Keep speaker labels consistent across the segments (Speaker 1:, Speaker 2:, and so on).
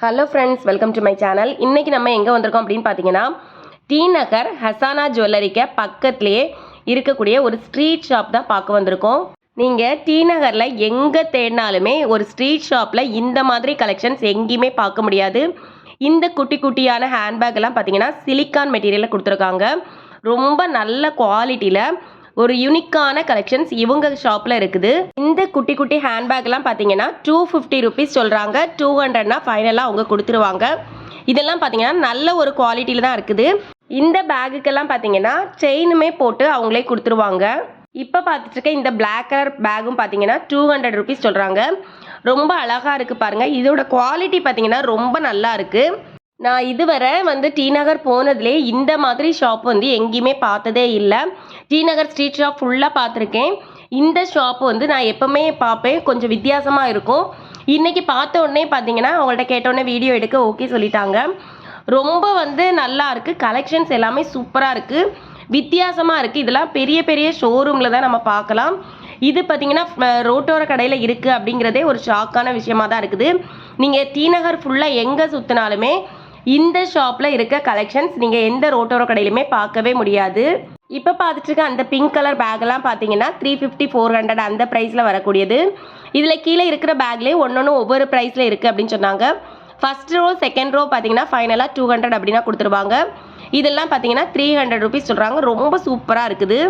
Speaker 1: Hello friends welcome to my channel இன்றைக்கி நம்ம எங்கே வந்திருக்கோம் அப்படின்னு பார்த்தீங்கன்னா டி நகர் ஹசானா ஜுவல்லரிக்கு பக்கத்துலேயே இருக்கக்கூடிய ஒரு ஸ்ட்ரீட் ஷாப் தான் பார்க்க வந்திருக்கோம். நீங்கள் டி நகரில் எங்கே தேடினாலுமே ஒரு ஸ்ட்ரீட் ஷாப்பில் இந்த மாதிரி கலெக்ஷன்ஸ் எங்கேயுமே பார்க்க முடியாது. இந்த குட்டி குட்டியான ஹேண்ட்பேக் எல்லாம் பார்த்தீங்கன்னா சிலிக்கான் மெட்டீரியலில் கொடுத்துருக்காங்க. ரொம்ப நல்ல குவாலிட்டியில் ஒரு யூனிக்கான கலெக்ஷன்ஸ் இவங்க ஷாப்பில் இருக்குது. இந்த குட்டி குட்டி ஹேண்ட்பேக்லாம் பார்த்தீங்கன்னா டூ ஃபிஃப்டி ருபீஸ் சொல்கிறாங்க டூ ஹண்ட்ரட்னா ஃபைனலாக அவங்க கொடுத்துருவாங்க. இதெல்லாம் பார்த்தீங்கன்னா நல்ல ஒரு குவாலிட்டியில் தான் இருக்குது. இந்த பேகுக்கெல்லாம் பார்த்தீங்கன்னா செயினுமே போட்டு அவங்களே கொடுத்துருவாங்க. இப்போ பார்த்துட்டு இருக்க இந்த பிளாக் கலர் பேகும் பார்த்தீங்கன்னா டூ ஹண்ட்ரட் ருபீஸ் சொல்கிறாங்க ரொம்ப அழகாக இருக்குது பாருங்கள் இதோட குவாலிட்டி பார்த்தீங்கன்னா ரொம்ப நல்லா இருக்குது நான் இதுவரை வந்து டி நகர் போனதுலே இந்த மாதிரி ஷாப் வந்து எங்கேயுமே பார்த்ததே இல்லை. டி நகர் ஸ்ட்ரீட் ஷாப் ஃபுல்லாக பார்த்துருக்கேன். இந்த ஷாப் வந்து நான் எப்போவுமே பார்ப்பேன். கொஞ்சம் வித்தியாசமாக இருக்கும். இன்றைக்கி பார்த்த உடனே பார்த்தீங்கன்னா அவங்கள்ட்ட கேட்டோடனே வீடியோ எடுக்க ஓகே சொல்லிட்டாங்க. ரொம்ப வந்து நல்லா இருக்குது கலெக்ஷன்ஸ் எல்லாமே சூப்பராக இருக்குது வித்தியாசமாக இருக்குது இதெல்லாம் பெரிய பெரிய ஷோரூமில் தான் நம்ம பார்க்கலாம். இது பார்த்தீங்கன்னா ரோட்டோர கடையில் இருக்குது அப்படிங்கிறதே ஒரு ஷாக்கான விஷயமா தான் இருக்குது. நீங்கள் டி நகர் ஃபுல்லாக எங்கே சுற்றினாலுமே இந்த ஷாப்பில் இருக்க கலெக்ஷன்ஸ் நீங்கள் எந்த ரோட்டோர கடையிலுமே பார்க்கவே முடியாது. இப்போ பார்த்துட்டு இருக்க அந்த பிங்க் கலர் பேக்கெல்லாம் பார்த்தீங்கன்னா த்ரீ ஃபிஃப்டி ஃபோர் ஹண்ட்ரட் அந்த ப்ரைஸில் வரக்கூடியது. இதில் கீழே இருக்கிற பேக்லேயே ஒன்று ஒன்று ஒவ்வொரு ப்ரைஸில் இருக்குது அப்படின்னு சொன்னாங்க. ஃபர்ஸ்ட் ரோ செகண்ட் ரோ பார்த்தீங்கன்னா ஃபைனலாக டூ ஹண்ட்ரட் அப்படின்னா கொடுத்துருவாங்க. இதெல்லாம் பார்த்தீங்கன்னா த்ரீ ஹண்ட்ரட் ருபீஸ் சொல்கிறாங்க ரொம்ப சூப்பராக இருக்குது.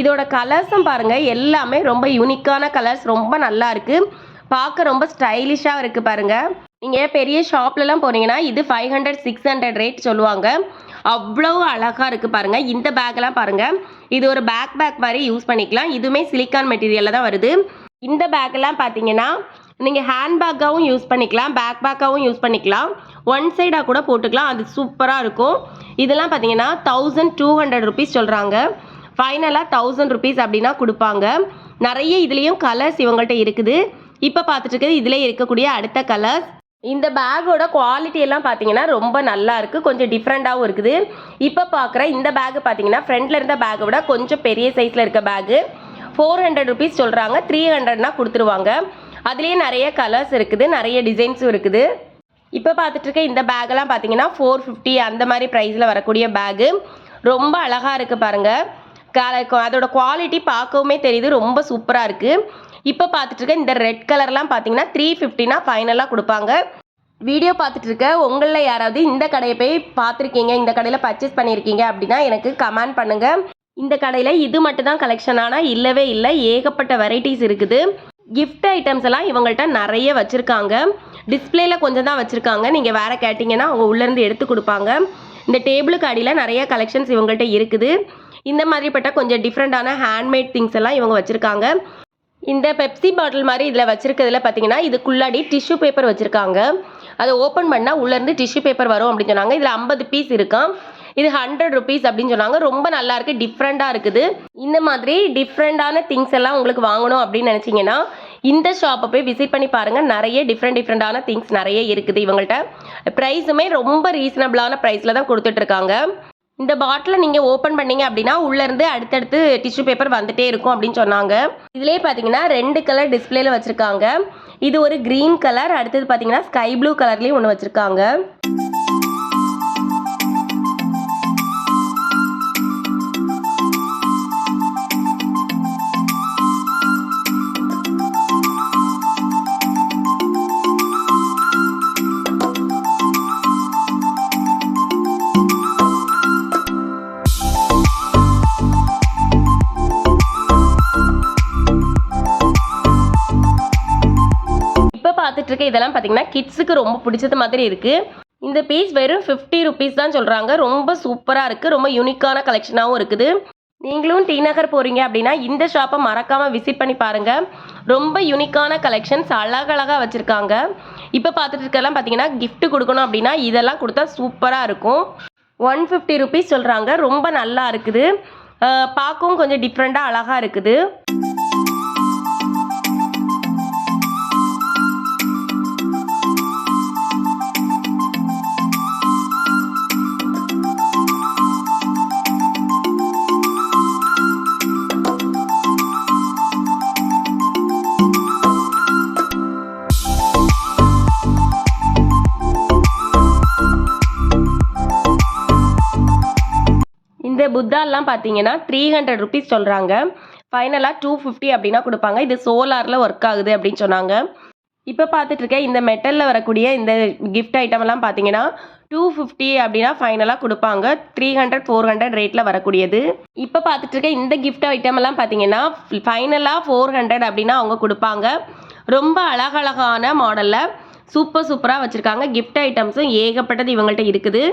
Speaker 1: இதோட கலர்ஸும் பாருங்கள் எல்லாமே ரொம்ப யூனிக்கான கலர்ஸ் ரொம்ப நல்லா இருக்குது பார்க்க ரொம்ப ஸ்டைலிஷாக இருக்குது பாருங்கள் நீங்கள் பெரிய ஷாப்லலாம் போனீங்கன்னா இது five hundred six hundred rate சொல்லுவாங்க. அவ்வளோ அழகாக இருக்குது பாருங்கள் இந்த பேக்லாம் பாருங்கள் இது ஒரு பேக் பேக் மாதிரி யூஸ் பண்ணிக்கலாம். இதுவுமே சிலிக்கான் மெட்டீரியலில் தான் வருது. இந்த பேக்கெல்லாம் பார்த்தீங்கன்னா நீங்கள் ஹேண்ட்பேக்காகவும் யூஸ் பண்ணிக்கலாம். பேக் பேக்காகவும் யூஸ் பண்ணிக்கலாம். ஒன் சைடாக கூட போட்டுக்கலாம். அது சூப்பராக இருக்கும். இதெல்லாம் பார்த்தீங்கன்னா தௌசண்ட் டூ ஹண்ட்ரட் ருபீஸ் சொல்கிறாங்க ஃபைனலாக தௌசண்ட் ருபீஸ் அப்படின்னா கொடுப்பாங்க. நிறைய இதுலேயும் கலர்ஸ் இவங்கள்ட்ட இருக்குது. இப்போ பார்த்துட்டு இருக்கிறது இதில் இருக்கக்கூடிய அடுத்த கலர்ஸ் இந்த பேக்கோட குவாலிட்டி எல்லாம் பார்த்தீங்கன்னா ரொம்ப நல்லா இருக்குது கொஞ்சம் டிஃப்ரெண்ட்டாகவும் இருக்குது. இப்போ பார்க்குற இந்த பேக் பார்த்தீங்கன்னா ஃப்ரண்ட்டில் இருந்த பேக்கை விட கொஞ்சம் பெரிய சைஸில் இருக்க பேக்கு ஃபோர் ஹண்ட்ரட் ருபீஸ் சொல்கிறாங்க த்ரீ ஹண்ட்ரட்னா கொடுத்துருவாங்க. அதுலேயே நிறைய கலர்ஸ் இருக்குது. நிறைய டிசைன்ஸும் இருக்குது. இப்போ பார்த்துட்டு இருக்க இந்த பேக்கெல்லாம் பார்த்தீங்கன்னா ஃபோர் ஃபிஃப்டி அந்த மாதிரி ப்ரைஸில் வரக்கூடிய பேகு ரொம்ப அழகாக இருக்குது பாருங்கள் க- அதோட குவாலிட்டி பார்க்கவுமே தெரியுது. ரொம்ப சூப்பராக இருக்குது இப்போ பார்த்துட்டு இருக்க இந்த ரெட் கலர்லாம் பார்த்தீங்கன்னா த்ரீ ஃபிஃப்டினா ஃபைனலாக கொடுப்பாங்க. வீடியோ பார்த்துட்டு இருக்க உங்களில் யாராவது இந்த கடையை போய் பார்த்துருக்கீங்க இந்த கடையில் பர்ச்சேஸ் பண்ணியிருக்கீங்க அப்படின்னா எனக்கு கமெண்ட் பண்ணுங்கள் இந்த கடையில் இது மட்டும் தான் கலெக்ஷன் ஆனால் இல்லவே இல்லை ஏகப்பட்ட வெரைட்டிஸ் இருக்குது. கிஃப்ட் ஐட்டம்ஸ் எல்லாம் இவங்கள்ட்ட நிறைய வச்சுருக்காங்க. டிஸ்பிளேல கொஞ்சம் தான் வச்சுருக்காங்க. நீங்கள் வேறு கேட்டிங்கன்னா அவங்க உள்ளேருந்து எடுத்து கொடுப்பாங்க. இந்த டேபிளுக்கு அடியில் நிறைய கலெக்ஷன்ஸ் இவங்கள்ட்ட இருக்குது. இந்த மாதிரிப்பட்ட கொஞ்சம் டிஃப்ரெண்ட்டான ஹேண்ட்மேட் திங்ஸ் எல்லாம் இவங்க வச்சுருக்காங்க. இந்த பெப்சி பாட்டில் மாதிரி இதில் வச்சிருக்கிறதுல பார்த்தீங்கன்னா இதுக்குள்ளாடி டிஷ்யூ பேப்பர் வச்சுருக்காங்க. அதை ஓப்பன் பண்ணால் உள்ளேருந்து டிஷ்யூ பேப்பர் வரும் அப்படின்னு சொன்னாங்க. இதில் ஐம்பது பீஸ் இருக்கான் இது ஹண்ட்ரட் ருபீஸ் அப்படின்னு சொன்னாங்க. ரொம்ப நல்லாயிருக்கு டிஃப்ரெண்ட்டாக இருக்குது. இந்த மாதிரி டிஃப்ரெண்ட்டான திங்ஸ் எல்லாம் உங்களுக்கு வாங்கணும் அப்படின்னு நினச்சிங்கன்னா இந்த ஷாப்பை போய் விசிட் பண்ணி பாருங்கள் நிறைய டிஃப்ரெண்ட் டிஃப்ரெண்ட்டான திங்ஸ் நிறைய இருக்குது இவங்கள்ட்ட. ப்ரைஸுமே ரொம்ப ரீசனபிளான ப்ரைஸில் தான் கொடுத்துட்ருக்காங்க இந்த பாட்டிலை நீங்கள் ஓப்பன் பண்ணீங்க அப்படின்னா உள்ளேருந்து அடுத்தடுத்து டிஷ்யூ பேப்பர் வந்துட்டே இருக்கும் அப்படின்னு சொன்னாங்க. இதுலேயே பார்த்தீங்கன்னா ரெண்டு கலர் டிஸ்பிளேல வச்சுருக்காங்க. இது ஒரு க்ரீன் கலர் அடுத்தது பார்த்தீங்கன்னா ஸ்கை ப்ளூ கலர்லேயும் ஒன்று வச்சுருக்காங்க. இப்போ இதெல்லாம் பார்த்தீங்கன்னா கிட்ஸுக்கு ரொம்ப பிடிச்சது மாதிரி இருக்குது இந்த பீஸ் வெறும் ஃபிஃப்டி ருபீஸ் தான் சொல்கிறாங்க ரொம்ப சூப்பராக இருக்குது ரொம்ப யூனிக்கான கலெக்ஷனாகவும் இருக்குது. நீங்களும் டி நகர் போகிறீங்க அப்படின்னா இந்த ஷாப்பை மறக்காமல் விசிட் பண்ணி பாருங்கள் ரொம்ப யூனிக்கான கலெக்ஷன்ஸ் அழகழகாக வச்சுருக்காங்க. இப்போ பார்த்துட்டு இருக்கலாம் பார்த்தீங்கன்னா கிஃப்ட் கொடுக்கணும் அப்படின்னா இதெல்லாம் கொடுத்தா சூப்பராக இருக்கும். ஒன் ஃபிஃப்டி ருபீஸ் சொல்கிறாங்க ரொம்ப நல்லா இருக்குது. பார்க்கவும் கொஞ்சம் டிஃப்ரெண்ட்டாக அழகாக இருக்குது. இந்த புத்தாலாம் பார்த்தீங்கன்னா த்ரீ ஹண்ட்ரட் ருபீஸ் சொல்கிறாங்க ஃபைனலாக டூ ஃபிஃப்டி அப்படின்னா கொடுப்பாங்க. இது சோலாரில் ஒர்க் ஆகுது அப்படின்னு சொன்னாங்க. இப்போ பார்த்துட்டு இருக்க இந்த மெட்டலில் வரக்கூடிய இந்த கிஃப்ட் ஐட்டமெல்லாம் பார்த்தீங்கன்னா டூ ஃபிஃப்டி அப்படின்னா ஃபைனலாக கொடுப்பாங்க. த்ரீ ஹண்ட்ரட் ஃபோர் ஹண்ட்ரட் ரேட்டில் வரக்கூடியது. இப்போ பார்த்துட்டு இருக்க இந்த கிஃப்ட் ஐட்டம் எல்லாம் பார்த்தீங்கன்னா ஃபைனலாக ஃபோர் ஹண்ட்ரட் அப்படின்னா அவங்க கொடுப்பாங்க. ரொம்ப அழகழகான மாடலில் சூப்பர் சூப்பராக வச்சுருக்காங்க. கிஃப்ட் ஐட்டம்ஸும் ஏகப்பட்டது இவங்கள்ட்ட இருக்குது.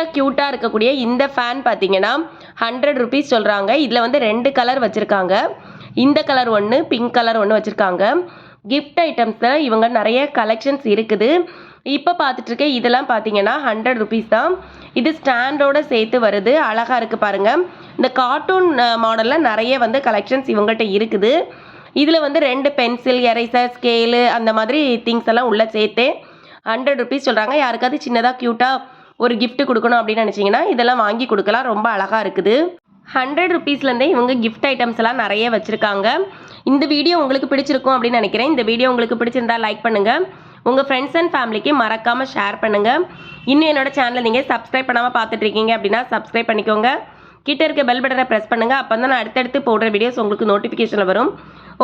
Speaker 1: குட்டியாக க்யூட்டாக இருக்கக்கூடிய இந்த ஃபேன் பார்த்தீங்கன்னா ஹண்ட்ரட் ருபீஸ் சொல்கிறாங்க இதில் வந்து ரெண்டு கலர் வச்சுருக்காங்க. இந்த கலர் ஒன்று பிங்க் கலர் ஒன்று வச்சுருக்காங்க. கிஃப்ட் ஐட்டம்ஸில் இவங்க நிறைய கலெக்ஷன்ஸ் இருக்குது. இப்போ பார்த்துட்ருக்கேன் இதெல்லாம் பார்த்தீங்கன்னா ஹண்ட்ரட் ருபீஸ் தான். இது ஸ்டாண்டோட சேர்த்து வருது. அழகாக இருக்குது பாருங்கள் இந்த கார்ட்டூன் மாடலில் நிறைய வந்து கலெக்ஷன்ஸ் இவங்கள்ட்ட இருக்குது. இதில் வந்து ரெண்டு பென்சில் எரேசர் ஸ்கேலு அந்த மாதிரி திங்ஸ் எல்லாம் உள்ளே சேர்த்து ஹண்ட்ரட் ருபீஸ் சொல்கிறாங்க யாருக்காவது சின்னதாக க்யூட்டாக ஒரு கிஃப்ட் கொடுக்கணும் அப்படின்னு நினச்சிங்கன்னா இதெல்லாம் வாங்கி கொடுக்கலாம். ரொம்ப அழகாக இருக்குது. ஹண்ட்ரட் ருபீஸ்லேருந்தே இவங்க கிஃப்ட் ஐட்டம்ஸ் எல்லாம் நிறைய வச்சுருக்காங்க. இந்த வீடியோ உங்களுக்கு பிடிச்சிருக்கும் அப்படின்னு நினைக்கிறேன். இந்த வீடியோ உங்களுக்கு பிடிச்சிருந்தா லைக் பண்ணுங்கள் உங்கள் ஃப்ரெண்ட்ஸ் அண்ட் ஃபேமிலிக்கு மறக்காமல் ஷேர் பண்ணுங்கள் இன்னும் என்னோட சேனலை நீங்கள் சப்ஸ்கிரைப் பண்ணாமல் பார்த்துட்ருக்கீங்க அப்படின்னா சப்ஸ்கிரைப் பண்ணிக்கோங்க. கிட்ட இருக்க பெல் பட்டனை ப்ரெஸ் பண்ணுங்கள் அப்போ தான் நான் அடுத்தடுத்து போடுற வீடியோஸ் உங்களுக்கு நோட்டிஃபிகேஷனில் வரும்.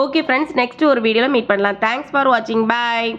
Speaker 1: ஓகே ஃப்ரெண்ட்ஸ் நெக்ஸ்ட் ஒரு வீடியோவில் மீட் பண்ணலாம். தேங்க்ஸ் ஃபார் வாட்சிங் பாய்